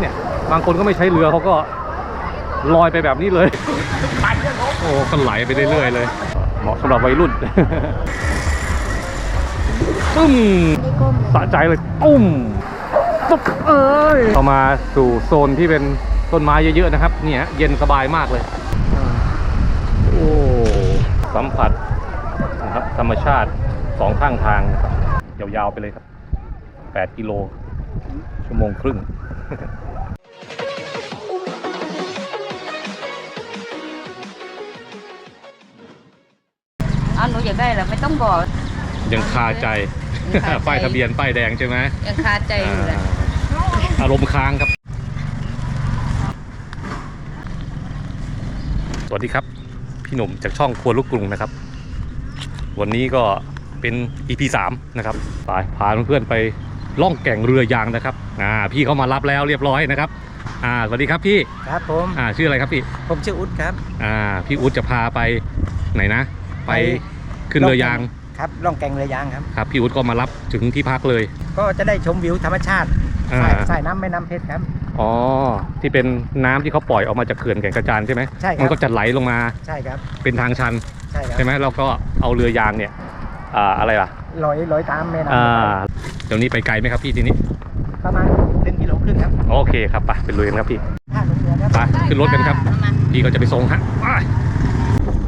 เนี่ย บางคนก็ไม่ใช้เรือเขาก็ลอยไปแบบนี้เลย โอ้ก็ไหลไปเรื่อยๆเลย เหมาะสำหรับวัยรุ่นตึ้มสะใจเลยตุ้มตุ๊บเอ้ยเข้ามาสู่โซนที่เป็นต้นไม้เยอะๆนะครับ เนี่ยเย็นสบายมากเลย โอ้ สัมผัสนะครับธรรมชาติสองข้างทางนะครับยาวๆไปเลยครับ 8 กิโล ชั่วโมงครึ่ง อ๋อหนูอยากได้เหรอไม่ต้องบอก ยังคาใจยังคาใจ ป้ายทะเบียนป้ายแดงใช่ไหมยังคาใจอยู่เลยอ่าอารมณ์ค้างครับ สวัสดีครับ พี่หนุ่มจากช่องครัวลูกกรุงนะครับ วันนี้ก็เป็น EP 3นะครับไปพาเพื่อนๆไปล่องแก่งเรือยางนะครับอ่าพี่เขามารับแล้วเรียบร้อยนะครับอ่าสวัสดีครับพี่ครับผม อ่าชื่ออะไรครับพี่ผมชื่ออุ๊ดครับ อ่าพี่อุ๊ดจะพาไปไหนนะ ไปไปขึ้นเรือยางครับล่องแก่งเรือยางครับครับพี่อุ๊ดก็มารับถึงที่พักเลย ก็จะได้ชมวิวธรรมชาติอ่าสายสายน้ำแม่น้ำเพชรครับอ๋อที่เป็นน้ำที่เขาปล่อยออกมาจากเขื่อนแก่งกระจานใช่ไหมใช่ครับมันก็จะไหลลงมาใช่ครับเป็นทางชันใช่ครับใช่ไหมเราก็เอาเรือยางเนี่ยอ่าอะไรล่ะลอยลอยตามแม่น้ำอ่าเดี๋ยวนี้ไปไกลไหมครับพี่ทีนี้ ประมาณหนึ่งกิโลครึ่งครับโอเคครับไปไปลุยกันครับพี่ท่าลงเรือครับไปขึ้นรถกันครับ พี่ก็จะไปส่งฮะ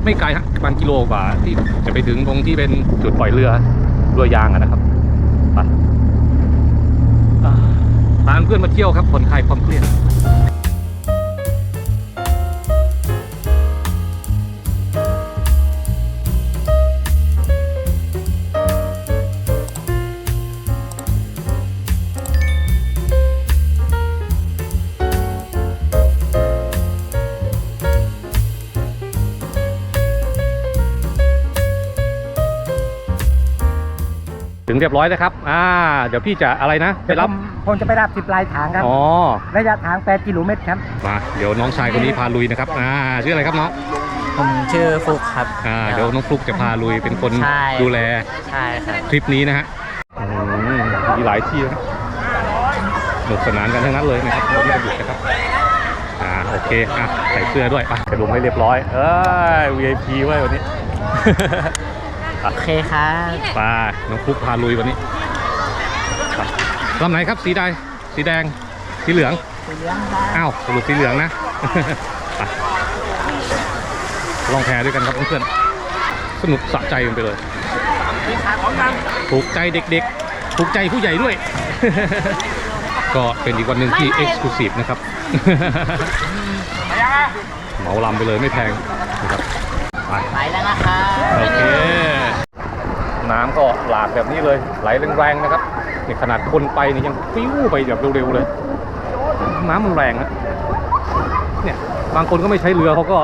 ไม่ไกลฮะประมาณกิโลกว่าที่จะไปถึงตรงที่เป็นจุดปล่อยเรือเรือยางอะนะครับไปตามเพื่อนมาเที่ยวครับผ่อนคลายความเครียด เรียบร้อยนะครับ อ่า เดี๋ยวพี่จะอะไรนะ ไปรับ ผมผมจะไปรับที่ปลายทางครับ อ๋อ ระยะทาง8กิโลเมตรครับ มา เดี๋ยวน้องชายคนนี้พาลุยนะครับ อ่า ชื่ออะไรครับน้อง ผมชื่อฟุกครับ อ่า เดี๋ยวน้องฟลุกจะพาลุยเป็นคนใช่ ดูแลใช่ครับ ทริปนี้นะฮะอืมมีหลายที่นะสนุกสนานกันทั้งนั้นเลยนะครับวันนี้เราหยุดนะครับ อ่า โอเค อะ ใส่เสื้อด้วยไปไปลงให้เรียบร้อย เอ้ย VIP ไว้ยวันนี้ โอเคครับไปน้องฟลุกพาลุยวันนี้ไปลำไหนครับสีใดสีแดงสีเหลืองอ้าวสรุปสีเหลืองนะไปลองแพรด้วยกันครับเพื่อนๆสนุกสะใจกันไปเลยถูกใจเด็กๆ ถูกใจผู้ใหญ่ด้วย ก็เป็นอีกวันหนึ่งที่ Exclusive นะครับเหมาลำไปเลยไม่แพงนะครับ ไปไปแล้วนะครับโอเค น้ำก็หลากแบบนี้เลย ไหลแรงๆนะครับนี่ขนาดคนไปนี่ยังฟิวไปแบบเร็วๆเลย น้ำมันแรงนะเนี่ยบางคนก็ไม่ใช้เรือเขาก็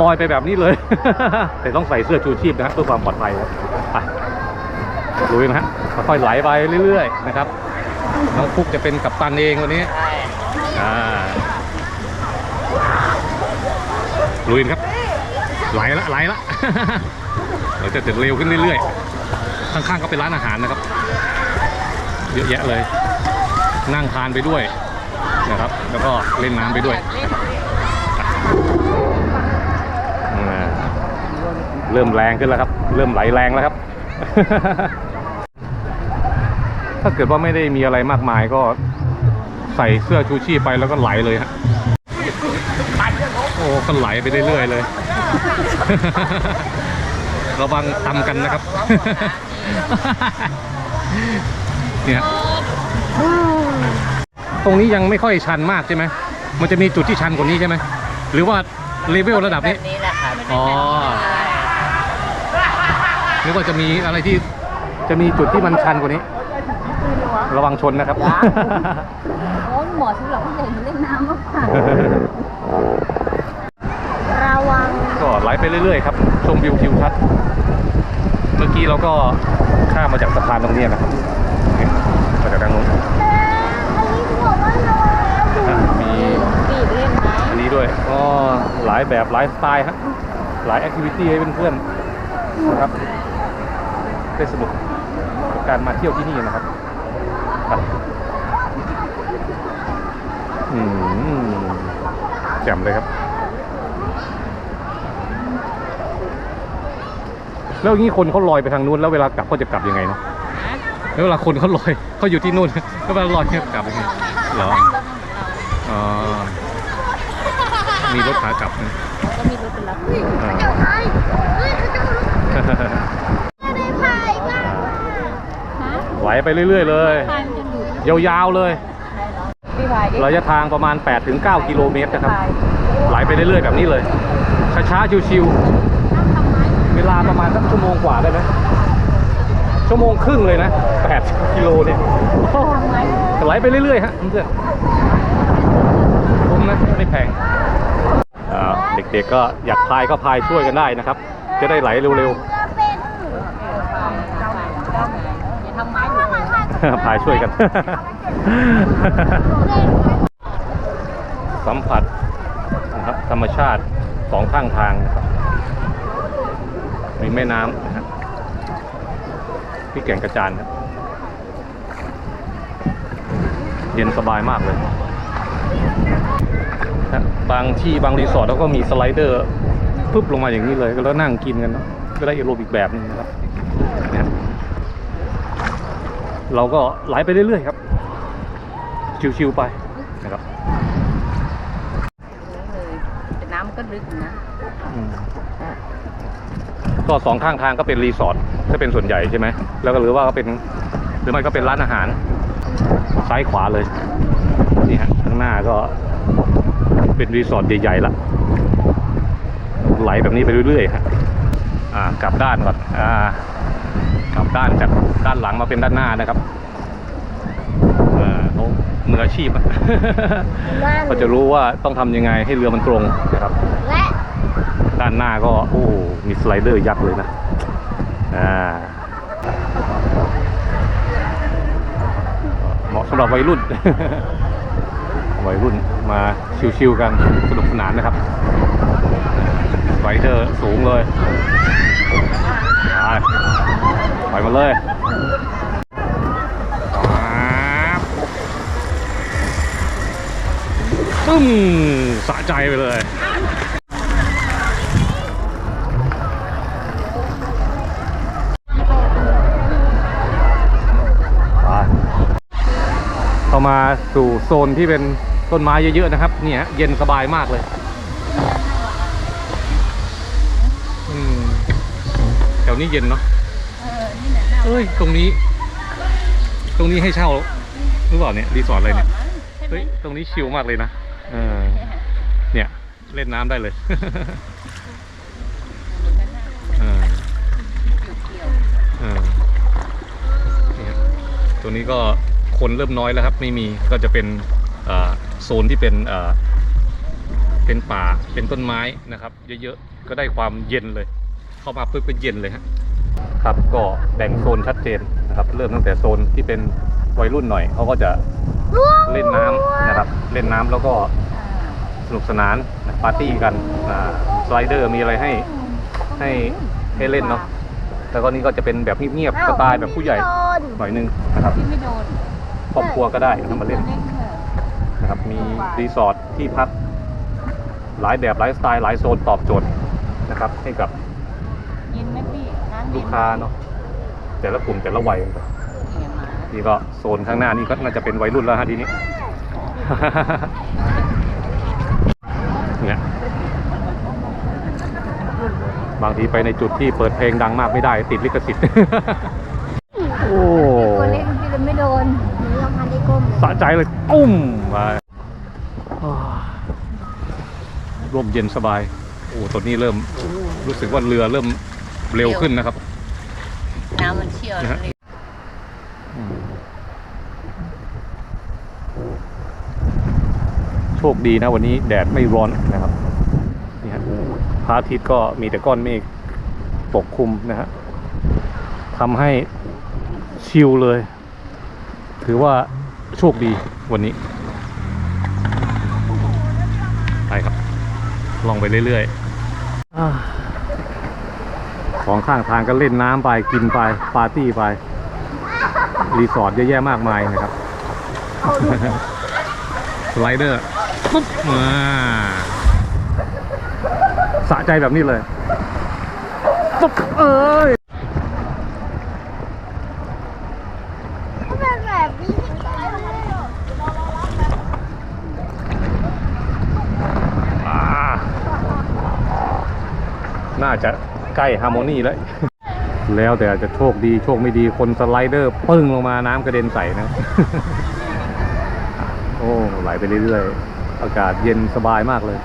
ลอยไปแบบนี้เลย แต่ต้องใส่เสื้อชูชีพนะเพื่อความปลอดภัยนะไปลุยนะฮะค่อยๆไหลไปเรื่อยๆนะครับน้องฟุกจะเป็นกัปตันเองวันนี้ใช่อ่าลุยนะครับ ไหลละไหลละเดี๋ยวจะจะเร็วขึ้นเรื่อยๆ ข้างๆก็เป็นร้านอาหารนะครับ เยอะแยะเลย นั่งทานไปด้วยนะครับ แล้วก็เล่นน้ำไปด้วย เริ่มแรงขึ้นแล้วครับ เริ่มไหลแรงแล้วครับ ถ้าเกิดว่าไม่ได้มีอะไรมากมายก็ใส่เสื้อชูชีพไปแล้วก็ไหลเลยฮะโอ้ก็ไหลไปเรื่อยๆเลย ระวังตำกันนะครับ เนี่ยตรงนี้ยังไม่ค่อยชันมากใช่ไหม มันจะมีจุดที่ชันกว่านี้ใช่ไหม หรือว่าเลเวลระดับแบนี้บนี้แหละครับอ๋อนึกว่าจะมีอะไรที่จะมีจุดที่มันชันกว่านี้ ระวังชนนะครับ โอ้ยหมอสำหรับผู้ใหญ่มาเล่นน้ำมากค่ะระวัง ก็ไหลไปเรื่อยๆครับชมวิวทิวทัศน์เมื่อกี้เราก็ข้ามมาจากสะพานตรงนี้นะครับมาจากทางนู้นมีปีบเล่นไหมอันนี้ด้วยก็หลายแบบหลายสไตล์ครับหลายแอคทิวิตี้ให้เพื่อนๆนะครับได้สนุกกับการมาเที่ยวที่นี่นะครับอืมแจ่มเลยครับ แล้วอย่างนี้คนเขาลอยไปทางนู้นแล้วเวลากลับเขาจะกลับยังไงเนาะแล้วเวลาคนเขาลอยเขาอยู่ที่นู่นแล้วเวลาลอยเขากลับยังไงเหรออ๋อมีรถขากลับนะก็มีรถไปรับอ่าฮะไหลไปเรื่อย ๆ เลยพายมันจะหลุดยาวๆเลยพี่พายดิระยะทางประมาณ 8-9 กิโลเมตรนะครับ ไหลไปเรื่อยๆแบบนี้เลย ช้าๆ ชิวๆ เวลาประมาณสักชั่วโมงกว่าได้ไหมชั่วโมงครึ่งเลยนะ8กิโลเนี่ยไหลไปเรื่อยๆฮะเพื่อนคุ้มนะไม่แพงเด็กๆก็อยากพายก็พายช่วยกันได้นะครับ จะได้ไหลเร็วๆพายช่วยกัน สัมผัสนะครับธรรมชาติสองข้างทางนะครับ มีแม่น้ำนะฮะที่แก่งกระจานครับเย็นสบายมากเลยนะบางที่บางรีสอร์ทแล้วก็มีสไลเดอร์ปุ๊บลงมาอย่างนี้เลยแล้วนั่งกินกันเนอะก็ได้เอโรบิกแบบหนึงนะครับเนี่ยเราก็ไหลไปเรื่อยๆครับ ชิวๆไปนะครับเลยแต่น้ำมันก็ลึกอยู่นะอืม ก็สองข้างทางก็เป็นรีสอร์ทถ้าเป็นส่วนใหญ่ใช่ไหมแล้วก็หรือว่าก็เป็นหรือไม่ก็เป็นร้านอาหาร ซ้ายขวาเลยนี่ฮะข้างหน้าก็เป็นรีสอร์ทใหญ่ๆละไหลแบบนี้ไปเรื่อยๆฮะอ่ากลับด้านก่อนอ่ากลับด้านจากด้านหลังมาเป็นด้านหน้านะครับเออเขามืออาชีพอะก็จะรู้ว่าต้องทำยังไงให้เรือมันตรงนะครับและ ด้านหน้าก็โอ้มีสไลเดอร์ยักษ์เลยนะอ่าเหมาะสำหรับวัยรุ่น วัยรุ่นมาชิวๆกันสนุกสนานนะครับสไลเดอร์สูงเลยไปไปมาเลยปั๊บปึ้มสะใจไปเลย มาสู่โซนที่เป็นต้นไม้เยอะๆนะครับ เนี่ยเย็นสบายมากเลยอืมแถวนี้เย็นเนาะเออนี่แหละน่าเอ้ยตรงนี้ ตรงนี้ให้เช่าหรือเปล่าเนี่ยรีสอร์ทอะไรเนี่ยใช่ไหมเฮ้ยตรงนี้ชิลมากเลยนะเออเนี่ยเล่นน้ำได้เลยเออเออนี่ครับตัวนี้ก็ คนเริ่มน้อยแล้วครับไม่มีก็จะเป็นเอ่อโซนที่เป็นเอ่อเป็นป่าเป็นต้นไม้นะครับเยอะๆก็ได้ความเย็นเลย เข้ามาปุ๊บก็เย็นเลยฮะครับก็แบ่งโซนชัดเจนนะครับ เริ่มตั้งแต่โซนที่เป็นวัยรุ่นหน่อยเขาก็จะเล่นน้ำนะครับ เล่นน้ำแล้วก็สนุกสนานนะปาร์ตี้กันอ่าสไลเดอร์มีอะไรให้ให้ให้เล่นเนาะแล้วก็นี่ก็จะเป็นแบบเงียบๆสไตล์แบบผู้ใหญ่หน่อยนึงนะครับที่ไม่โดน ครอบครัวก็ได้เข้ามาเล่นนะครับมีรีสอร์ทที่พักหลายแบบหลายสไตล์หลายโซนตอบโจทย์นะครับ ให้กับลูกค้าเนาะแต่ละกลุ่มแต่ละวัยนี่ยมานี่ก็โซนข้างหน้านี่ก็น่าจะเป็นวัยรุ่นแล้วฮะทีนี้เนี่ยบางทีไปในจุดที่เปิดเพลงดังมากไม่ได้ติดลิขสิทธิ์โอ้ ก้มสะใจเลยตุ้มไปอ้าวร่มเย็นสบาย โอ้ตอนนี้เริ่มรู้สึกว่าเรือเริ่มเร็วขึ้นนะครับ น้ำมันเชี่ยวนะฮะโชคดีนะวันนี้แดดไม่ร้อนนะครับนี่ฮะพระอาทิตย์ก็มีแต่ก้อนเมฆปกคลุมนะฮะทำให้ชิลเลย ถือว่า โชคดีวันนี้ ไปครับ ลองไปเรื่อยๆอ่าของข้างทางก็เล่นน้ำไปกินไป ปาร์ตี้ไป รีสอร์ทเยอะแยะมากมายนะครับ สไลเดอร์ปุ๊บมาสะใจแบบนี้เลยปุ๊บเอ้ย เป็นแบบนี้ อ่าน่าจะใกล้ฮาร์โมนีแล้ว แล้วแต่อาจจะโชคดีโชคไม่ดีคนสไลเดอร์ปึ้งลงมาน้ำกระเด็นใส่นะ โอ้ไหลไปเรื่อยๆ อากาศเย็นสบายมากเลย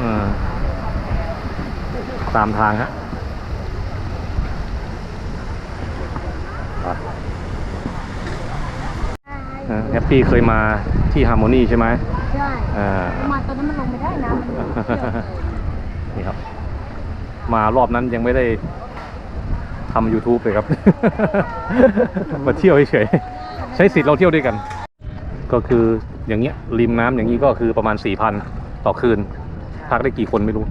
อ่าตามทางฮะแฮปปี้เคยมาที่ฮาร์โมนีใช่ไหมใช่อ่ามาตอนนั้นมันลงไม่ได้นะมันเยอะนี่ครับ มารอบนั้นยังไม่ได้ทำ YouTube เลยครับ มาเที่ยวเฉยๆใช้สิทธิ์เราเที่ยวด้วยกัน ก็คืออย่างเงี้ยริมน้ำอย่างนี้ก็คือประมาณสี่พันต่อคืน พักได้กี่คนไม่รู้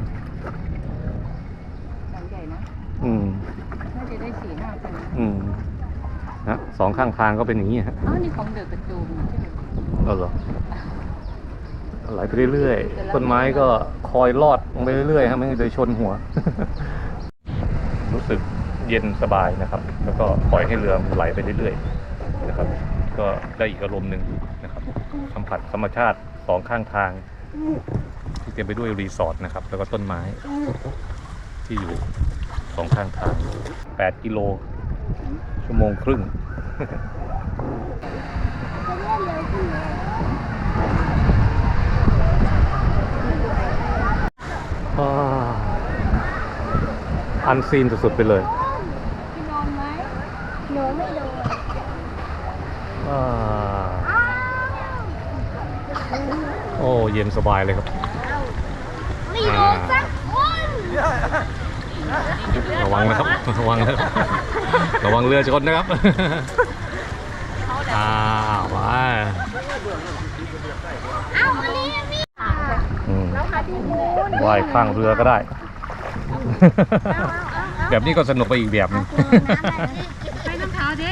หลังใหญ่นะ อืมน่าจะได้สี่ห้าคนอืมนะสองข้างทางก็เป็นอย่างนี้ฮะอ้าวนี่ของเดือดกระจูมที่เดือดเออเหรอ ไหลไปเรื่อยๆ ต้นไม้ก็คอยลอดลงไปเรื่อยๆฮะไม่ให้โดยชนหัว รู้สึกเย็นสบายนะครับ แล้วก็ปล่อยให้เรือมันไหลไปเรื่อยๆนะครับ ก็ได้อีกอารมณ์หนึ่งนะครับ สัมผัสธรรมชาติสองข้างทาง ที่เต็มไปด้วยรีสอร์ทนะครับ แล้วก็ต้นไม้ ที่อยู่สองข้างทาง 8 กิโล ชั่วโมงครึ่ง อันซีนสุดๆไปเลยพี่นอนไหมหนูไม่นอนอ่าโอ้เย็นสบายเลยครับไม่นอนสักคนระวังนะครับ ระวังนะครับระวังเรือชนนะครับอ้าวมาอ้าวอันนี้มีอืมแล้ วค่ะที่มูนว่ายข้างเรือก็ได้ แบบนี้ก็สนุกไปอีกแบบหนึงไปน้ำขาวดิ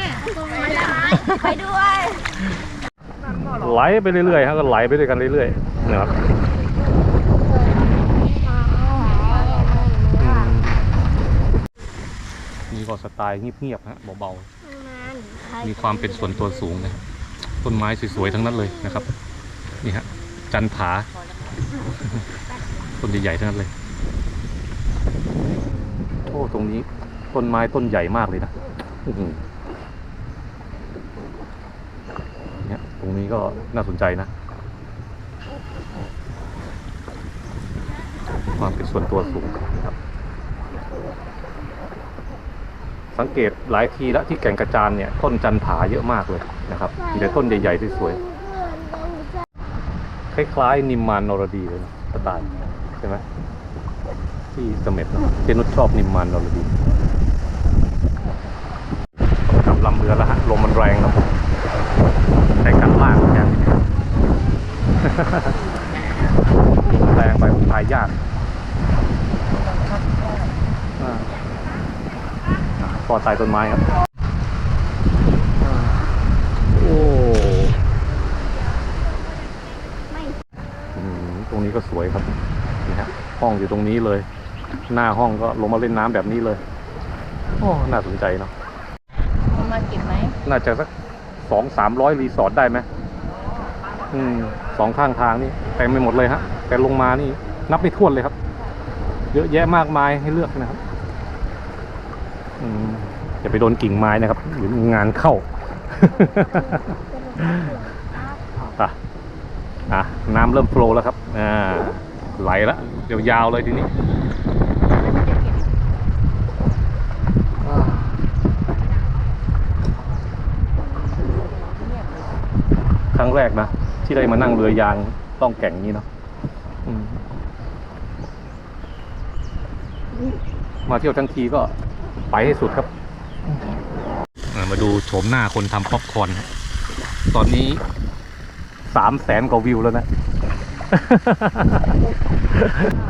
ไปด้วยไหลไปเรื่อยๆฮะก็ไหลไปด้วยกันเรื่อยๆนะครับอืมนี่ก็สไตล์เงียบๆฮะเบาๆมีความเป็นส่วนตัวสูงนะครับต้นไม้สวยๆทั้งนั้นเลยนะครับ นี่ฮะจันผา ต้นใหญ่ๆทั้งนั้นเลย โอ้ตรงนี้ ต้นไม้ต้นใหญ่มากเลยนะเนี่ยตรงนี้ก็น่าสนใจนะ ความเป็นส่วนตัวสูงนะครับ สังเกตหลายทีแล้วที่แก่งกระจานเนี่ย ต้นจันผาเยอะมากเลยนะครับมีแต่ต้นใหญ่ๆสวยๆ คล้ายๆ นิมมานนรดีเลยนะสไตล์ใช่ไหมที่เสม็ดนะเจนุชชอบนิมมานนรดีกลับลำเรือแล้วฮะลมมันแรงครับแต่กันล่างแค่นี้แรงไปพายยากอ่อดใต้ต้นไม้ครับ โอ้อืมต รงนี้ก็สวยครับนี่ฮะห้องอยู่ตรงนี้เลย หน้าห้องก็ลงมาเล่นน้ำแบบนี้เลยโอ้น่าสนใจเนาะมันมาเก็บไหมน่าจะสักสองสามร้อยรีสอร์ทได้ไหมอืมสองข้างทางนี่เต็มไปหมดเลยฮะ แต่ลงมานี่ นับไม่ถ้วนเลยครับ เยอะแยะมากมายให้เลือกนะครับ อืมอย่าไปโดนกิ่งไม้นะครับหรืองานเข้าอะ อะน้ำเริ่มโฟล์แล้วครับอ่าไหลแล้วยาวๆเลยทีนี้ครั้งแรกนะ ที่ได้มานั่งเรือยางต้องแก่งนี้เนาะมาเที่ยวทั้งทีก็ไปให้สุดครับ มาดูโฉมหน้าคนทำป๊อปคอนตอนนี้ สามแสนกว่าวิวแล้วนะ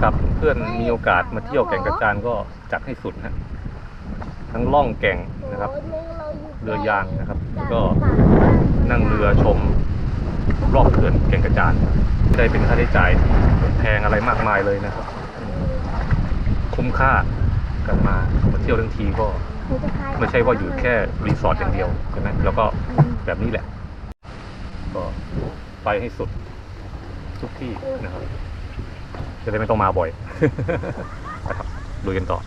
ครับเพื่อนมีโอกาสมาเที่ยวแก่งกระจานก็จัดให้สุดฮะทั้งล่องแก่งนะครับ เรือยางนะครับแล้วก็นั่งเรือชมรอบเขื่อนแก่งกระจานไม่ได้เป็นค่าใช้จ่ายแพงอะไรมากมายเลยนะครับ คุ้มค่ากันมามาเที่ยวทั้งทีก็ไม่ใช่ว่าอยู่แค่รีสอร์ทอย่างเดียวใช่ไหมแล้วก็แบบนี้แหละก็ ไปให้สุดทุกที่นะครับจะได้ไม่ต้องมาบ่อยนะครับดูกันต่อ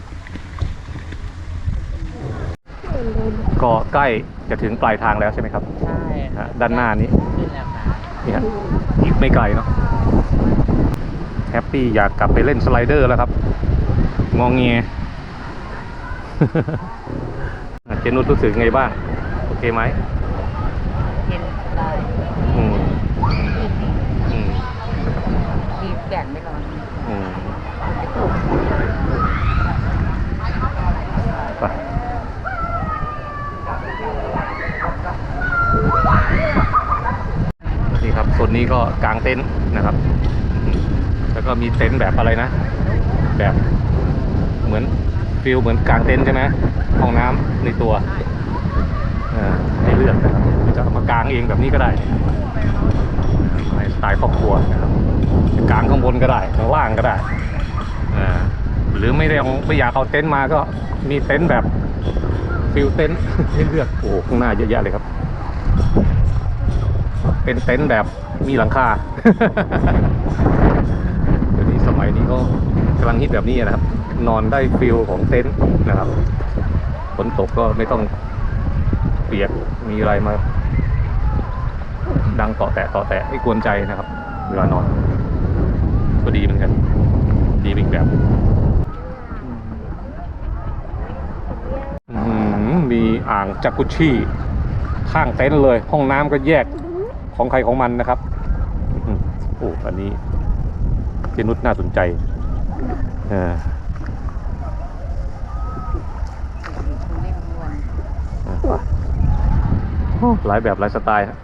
ก็ใกล้จะถึงปลายทางแล้วใช่ไหมครับ ใช่ครัฮะบด้านหน้านี้ขึ้นแล้วครับนี่ฮะอีกไม่ไกลเนาะแฮปปี้อยากกลับไปเล่นสไลเดอร์แล้วครับ งองเงียอะเจนุชรู้สึกไงบ้าง โอเคไหมเห็นได้อืมอืม ดี แดดไม่ร้อนอืมไปนี่ครับส่วนนี้ก็กางเต็นท์นะครับ แล้วก็มีเต็นท์แบบอะไรนะ แบบเหมือนฟิลเหมือนกางเต็นท์ใช่ไหมห้องน้ำในตัวอ่าให้เลือกนะครับจะมากางเองแบบนี้ก็ได้สไตล์ครอบครัวนะครับ จะกางข้างบนก็ได้ข้างล่างก็ได้หรือไม่ได้ไม่อยากเอาเต็นท์มาก็มีเต็นท์แบบฟิลเต็นท์ให้เลือกโอ้โหข้างหน้าเยอะแยะเลยครับ เป็นเต็นท์แบบมีหลังคาเดี๋ยวนี้สมัยนี้ก็กำลังฮิตแบบนี้นะครับ นอนได้ฟิลของเต็นท์นะครับฝนตกก็ไม่ต้องเปียกมีอะไรมา ดังต่อแตะต่อแตะไม่กวนใจนะครับ เวลานอน ก็ดีเหมือนกัน ดีอีกแบบอื้อหือมีอ่างจักรุชี่ข้างเต็นท์เลย ห้องน้ำก็แยกของใครของมันนะครับอื้อหือโอ้อันนี้เจนุชน่าสนใจเออเล่นม้วนหลายแบบหลายสไตล์ฮะ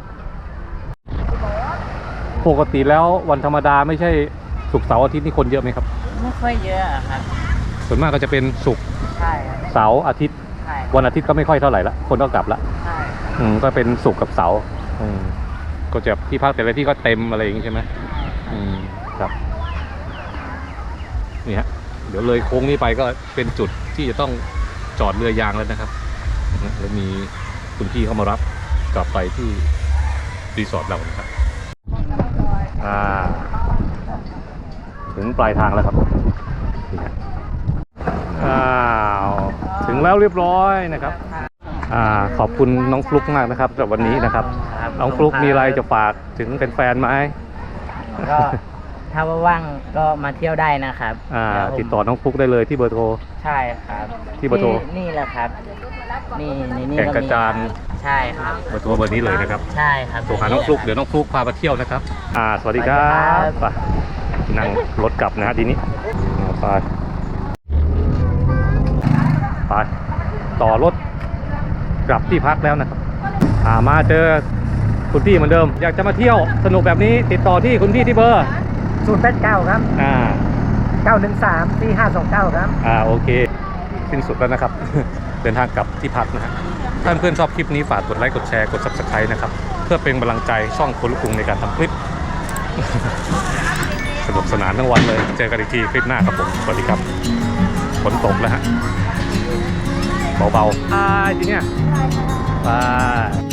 ปกติแล้ววันธรรมดาไม่ใช่ ศุกร์เสาร์อาทิตย์นี่คนเยอะไหมครับไม่ค่อยเยอะอะครับ ส่วนมากก็จะเป็นศุกร์ใช่ครับเสาร์อาทิตย์ ใช่วันอาทิตย์ก็ไม่ค่อยเท่าไหร่ละคนก็กลับละใช่อืมก็เป็นศุกร์กับเสาร์อืมก็จะที่พักแต่ละที่ก็เต็มอะไรอย่างงี้ใช่ไหมอืมครับนี่ฮะเดี๋ยวเลยโค้งนี้ไปก็เป็นจุดที่จะต้องจอดเรือยางแล้วนะครับนะแล้วมีคุณพี่เข้ามารับกลับไปที่รีสอร์ทเรานะครับ อ่า ถึงปลายทางแล้วครับนี่ฮะอ้าวถึงแล้วเรียบร้อยนะครับอ่าขอบคุณน้องฟลุกมากนะครับสำหรับวันนี้นะครับครับน้องฟลุกมีอะไรจะฝากถึงเป็นแฟนๆไหมก็ถ้าว่างๆก็มาเที่ยวได้นะครับอ่าเยวผมติดต่อน้องฟลุกได้เลยที่เบอร์โทร ใช่ครับ ที่เบอร์โทร นี่แหละครับ นี่ในนี่แก่งกระจานใช่ครับ เบอร์โทรเบอร์นี้เลยนะครับ ใช่ครับโทรหาน้องฟลุกเดี๋ยวน้องฟลุกพาไปเที่ยวนะครับ อ่า สวัสดีครัสวัสดีครับบไป นั่งรถกลับนะฮะทีนี้อ่าไปไปต่อรถกลับที่พักแล้วนะครับอ่ามาเจอคุณพี่เหมือนเดิม อยากจะมาเที่ยวสนุกแบบนี้ติดต่อที่คุณพี่ที่เบอร์ศูนย์แปดเก้าครับอ่าเก้าหนึ่งสามสี่ห้าสองเก้าครับอ่าโอเคสิ้นสุดแล้วนะครับ เดินทางกลับที่พักนะฮะท่านเพื่อนชอบคลิปนี้ฝากกดไลค์กดแชร์กด subscribe นะครับ เพื่อเป็นกำลังใจช่องคนลุกกรุงในการทำคลิปส นุกสนานทั้งวันเลย เจอกันอีกทีคลิปหน้าครับผม สวัสดีครับ ฝนตกแล้วฮะ เบาๆอ่าทีเนี้ยบาย